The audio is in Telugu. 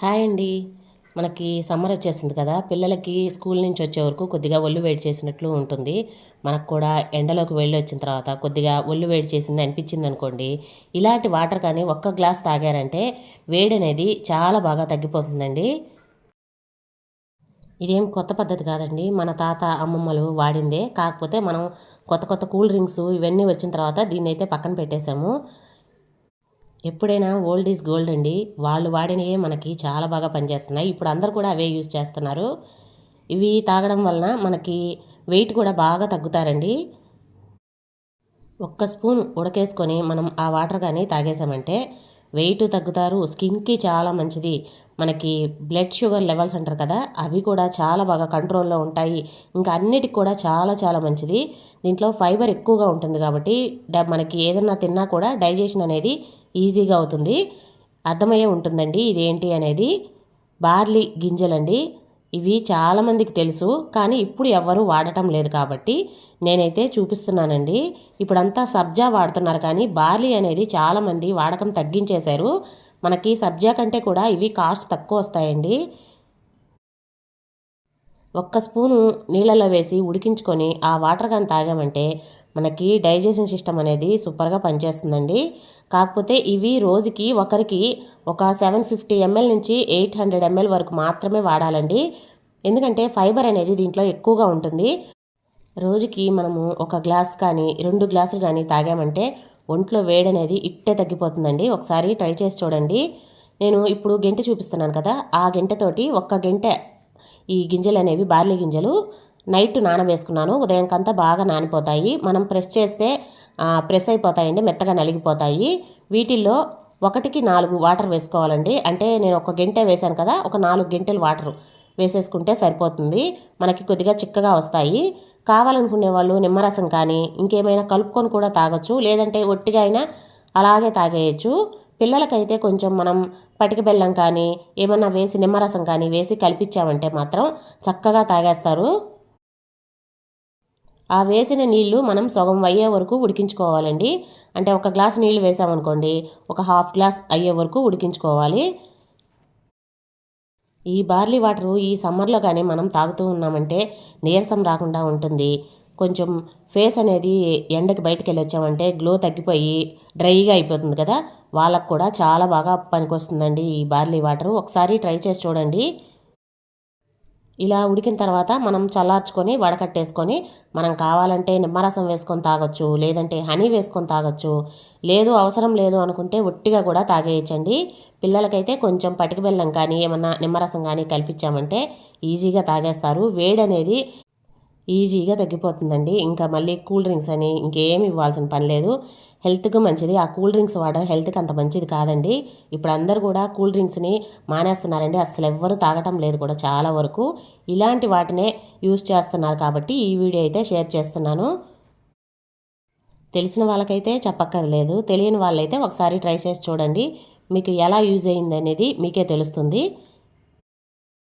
హాయ్ అండి. మనకి సమ్మర్ వచ్చేసింది కదా పిల్లలకి స్కూల్ నుంచి వచ్చే వరకు కొద్దిగా ఒళ్ళు వేడి చేసినట్లు ఉంటుంది. మనకు కూడా ఎండలోకి వెళ్ళి వచ్చిన తర్వాత కొద్దిగా ఒళ్ళు వేడి చేసింది అనిపించింది అనుకోండి. ఇలాంటి వాటర్ కానీ ఒక్క గ్లాస్ తాగారంటే వేడి అనేది చాలా బాగా తగ్గిపోతుందండి. ఇదేం కొత్త పద్ధతి కాదండి. మన తాత అమ్మమ్మలు వాడిందే. కాకపోతే మనం కొత్త కొత్త కూల్ డ్రింక్స్ ఇవన్నీ వచ్చిన తర్వాత దీన్ని అయితే పక్కన పెట్టేశాము. ఎప్పుడైనా ఓల్డ్ ఈజ్ గోల్డ్ అండి. వాళ్ళు వాడినవే మనకి చాలా బాగా పనిచేస్తున్నాయి. ఇప్పుడు అందరు కూడా అవే యూజ్ చేస్తున్నారు. ఇవి తాగడం వలన మనకి వెయిట్ కూడా బాగా తగ్గుతారండి. ఒక్క స్పూన్ ఉడకేసుకొని మనం ఆ వాటర్ కానీ తాగేసామంటే వెయిట్ తగ్గుతారు. స్కిన్కి చాలా మంచిది. మనకి బ్లడ్ షుగర్ లెవెల్స్ అంటారు కదా అవి కూడా చాలా బాగా కంట్రోల్లో ఉంటాయి. ఇంకా అన్నిటికి కూడా చాలా చాలా మంచిది. దీంట్లో ఫైబర్ ఎక్కువగా ఉంటుంది కాబట్టి మనకి ఏదన్నా తిన్నా కూడా డైజెషన్ అనేది ఈజీగా అవుతుంది. అర్థమయ్యే ఉంటుందండి ఇదేంటి అనేది. బార్లీ గింజలండి. ఇవి చాలామందికి తెలుసు కానీ ఇప్పుడు ఎవ్వరూ వాడటం లేదు కాబట్టి నేనైతే చూపిస్తున్నానండి. ఇప్పుడంతా సబ్జా వాడుతున్నారు కానీ బార్లీ అనేది చాలామంది వాడకం తగ్గించేశారు. మనకి సబ్జా కంటే కూడా ఇవి కాస్ట్ తక్కువ వస్తాయండి. ఒక్క స్పూను నీళ్ళలో వేసి ఉడికించుకొని ఆ వాటర్ కానీ తాగామంటే మనకి డైజెషన్ సిస్టమ్ అనేది సూపర్గా పనిచేస్తుందండి. కాకపోతే ఇవి రోజుకి ఒకరికి ఒక సెవెన్ ఫిఫ్టీ ఎంఎల్ నుంచి ఎయిట్ హండ్రెడ్ ఎంఎల్ వరకు మాత్రమే వాడాలండి. ఎందుకంటే ఫైబర్ అనేది దీంట్లో ఎక్కువగా ఉంటుంది. రోజుకి మనము ఒక గ్లాస్ కానీ రెండు గ్లాసులు కానీ తాగామంటే ఒంట్లో వేడి అనేది ఇట్టే తగ్గిపోతుందండి. ఒకసారి ట్రై చేసి చూడండి. నేను ఇప్పుడు గెంటె చూపిస్తున్నాను కదా ఆ గెంటెతోటి ఒక్క గంటె ఈ గింజలు అనేవి బార్లీ గింజలు నైట్ నానవేసుకున్నాను ఉదయంకంతా బాగా నానిపోతాయి. మనం ప్రెస్ చేస్తే ప్రెస్ అయిపోతాయండి మెత్తగా నలిగిపోతాయి. వీటిల్లో ఒకటికి నాలుగు వాటర్ వేసుకోవాలండి. అంటే నేను ఒక గంటె వేశాను కదా ఒక నాలుగు గంటలు వాటర్ వేసేసుకుంటే సరిపోతుంది. మనకి కొద్దిగా చిక్కగా వస్తాయి. కావాలనుకునే వాళ్ళు నిమ్మరసం కానీ ఇంకేమైనా కలుపుకొని కూడా తాగొచ్చు. లేదంటే ఒట్టిగా అయినా అలాగే తాగేయచ్చు. పిల్లలకైతే కొంచెం మనం పటిక బెల్లం కానీ ఏమన్నా వేసి నిమ్మరసం కానీ వేసి కలిపించామంటే మాత్రం చక్కగా తాగేస్తారు. ఆ వేసిన నీళ్ళు మనం సగం అయ్యే వరకు ఉడికించుకోవాలండి. అంటే ఒక గ్లాస్ నీళ్ళు వేసామనుకోండి ఒక హాఫ్ గ్లాస్ అయ్యే వరకు ఉడికించుకోవాలి. ఈ బార్లీ వాటరు ఈ సమ్మర్లో కానీ మనం తాగుతూ ఉన్నామంటే నీరసం రాకుండా ఉంటుంది. కొంచెం ఫేస్ అనేది ఎండకి బయటకు వెళ్ళి వచ్చామంటే గ్లో తగ్గిపోయి డ్రైగా అయిపోతుంది కదా. వాళ్ళకు కూడా చాలా బాగా పనికొస్తుందండి ఈ బార్లీ వాటరు. ఒకసారి ట్రై చేసి చూడండి. ఇలా ఉడికిన తర్వాత మనం చల్లార్చుకొని వడకట్టేసుకొని మనం కావాలంటే నిమ్మరసం వేసుకొని తాగొచ్చు లేదంటే హనీ వేసుకొని తాగొచ్చు. లేదు అవసరం లేదు అనుకుంటే ఒట్టిగా కూడా తాగేయచ్చండి. పిల్లలకైతే కొంచెం పటిక బెల్లం కానీ ఏమన్నా నిమ్మరసం కానీ కల్పించామంటే ఈజీగా తాగేస్తారు. వేడి అనేది ఈజీగా తగ్గిపోతుందండి. ఇంకా మళ్ళీ కూల్ డ్రింక్స్ అని ఇంకేమి ఇవ్వాల్సిన పని లేదు. హెల్త్కి మంచిది. ఆ కూల్ డ్రింక్స్ వాడడం హెల్త్కి అంత మంచిది కాదండి. ఇప్పుడు అందరు కూడా కూల్ డ్రింక్స్ని మానేస్తున్నారండి. అసలు ఎవ్వరు తాగటం లేదు కూడా చాలా వరకు. ఇలాంటి వాటినే యూస్ చేస్తున్నారు కాబట్టి ఈ వీడియో అయితే షేర్ చేస్తున్నాను. తెలిసిన వాళ్ళకైతే చెప్పక్కర్లేదు. తెలియని వాళ్ళైతే ఒకసారి ట్రై చేసి చూడండి. మీకు ఎలా యూజ్ అయింది అనేది మీకే తెలుస్తుంది.